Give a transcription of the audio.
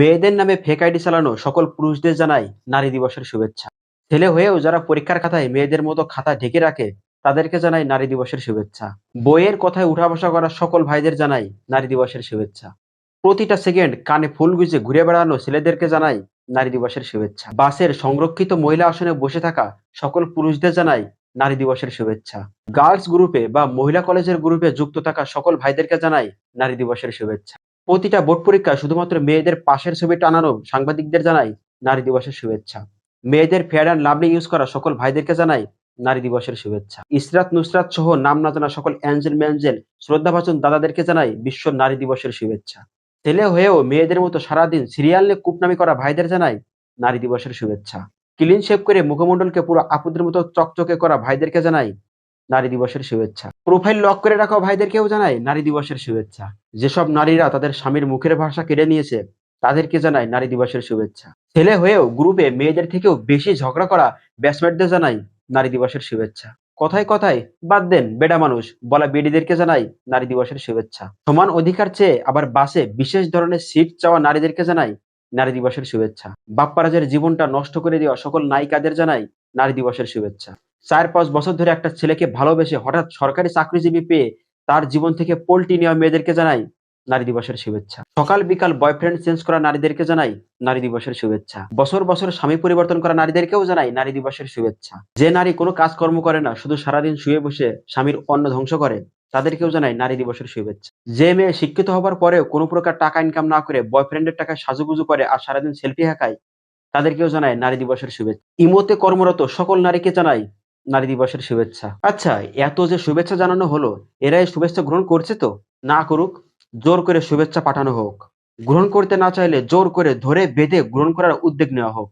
মেয়েদের নামে fake ID চালানো সকল পুরুষদের জানাই নারী দিবসের শুভেচ্ছা। ছেলে হয়েও যারা পরীক্ষার খাতায় মেয়েদের মতো খাতা ঢেকে রাখে, তাদেরকে জানাই নারী দিবসের শুভেচ্ছা। বইয়ের কথায় উঠা বসা করা সকল ভাইদের জানাই নারী দিবসের শুভেচ্ছা। প্রতিটা সেকেন্ড কানে ফুল গুজে ঘুরে বেড়ানো ছেলেদেরকে জানাই নারী দিবসের শুভেচ্ছা। বাসের সংরক্ষিত মহিলা আসনে বসে থাকা সকল পুরুষদের জানাই নারী দিবসের শুভেচ্ছা। গার্লস গ্রুপে বা মহিলা কলেজের গ্রুপে যুক্ত থাকা সকল ভাইদেরকে জানাই নারী দিবসের শুভেচ্ছা। প্রতিটা বোর্ড পরীক্ষায় শুধুমাত্র মেয়েদের পাশের ছবি টানানো সাংবাদিকদের জানাই নারী দিবসের শুভেচ্ছা। মেয়েদের ফেয়ার অ্যান্ড লাভলি ইউজ করা সকল ভাইদেরকে জানাই নারী দিবসের শুভেচ্ছা। ইসরাত নুসরাত সহ নাম না জানা সকল অ্যাঞ্জেল ম্যাঞ্জেল, শ্রদ্ধাভাজন দাদাদেরকে জানাই বিশ্ব নারী দিবসের শুভেচ্ছা। ছেলে হয়েও মেয়েদের মতো সারাদিন সিরিয়াল নিয়ে কুপনামি করা ভাইদের জানাই নারী দিবসের শুভেচ্ছা। ক্লিন শেভ করে মুখমণ্ডলকে পুরো আপুদের মতো চকচকে করা ভাইদেরকে জানাই নারী দিবসের শুভেচ্ছা। প্রোফাইল লক করে রাখা ভাইদেরকেও জানাই নারী দিবসের শুভেচ্ছা। যেসব নারীরা তাদের স্বামীর মুখের ভাষা কেড়ে নিয়েছে, তাদেরকে জানাই নারী দিবসের শুভেচ্ছা। ছেলে হয়েও গ্রুপে মেয়েদের থেকেও বেশি ঝগড়া করা ব্যাটসম্যানদের জানাই নারী দিবসের শুভেচ্ছা। কথায় কথায় বাদ দেন বেডা মানুষ, বলা বেডিদেরকে জানাই নারী দিবসের শুভেচ্ছা। সমান অধিকার চেয়ে আবার বাসে বিশেষ ধরনের সিট চাওয়া নারীদেরকে জানাই নারী দিবসের শুভেচ্ছা। বাপ্পারাজের জীবনটা নষ্ট করে দেওয়া সকল নায়িকাদের জানাই নারী দিবসের শুভেচ্ছা। চার পাঁচ বছর ধরে একটা ছেলেকে ভালোবেসে হঠাৎ সরকারি চাকরিজীবী পেয়ে তার জীবন থেকে পোল্টি নেওয়া মেয়েদেরকে জানাই নারী দিবসের শুভেচ্ছা। সকাল বিকাল বয়ফ্রেন্ড চেঞ্জ করা নারীদেরকে জানাই নারী দিবসের শুভেচ্ছা। বছর বছর স্বামী পরিবর্তন করা নারীদেরকেও জানাই নারী দিবসের শুভেচ্ছা। যে নারী কোনো কাজকর্ম করে না, শুধু সারাদিন শুয়ে বসে স্বামীর অন্ন ধ্বংস করে, তাদেরকেও জানাই নারী দিবসের শুভেচ্ছা। যে মেয়ে শিক্ষিত হবার পরেও কোনো প্রকার টাকা ইনকাম না করে বয়ফ্রেন্ডের টাকায় সাজুগুজু করে আর সারাদিন সেলফি হাঁকায়, তাদেরকেও জানায় নারী দিবসের শুভেচ্ছা। ইমোতে কর্মরত সকল নারীকে জানাই নারী দিবসের শুভেচ্ছা। আচ্ছা এত যে শুভেচ্ছা জানানো হলো এরা এই শুভেচ্ছা গ্রহণ করছে তো? না করুক, জোর করে শুভেচ্ছা পাঠানো হোক। গ্রহণ করতে না চাইলে জোর করে ধরে বেঁধে গ্রহণ করার উদ্যোগ নেওয়া হোক।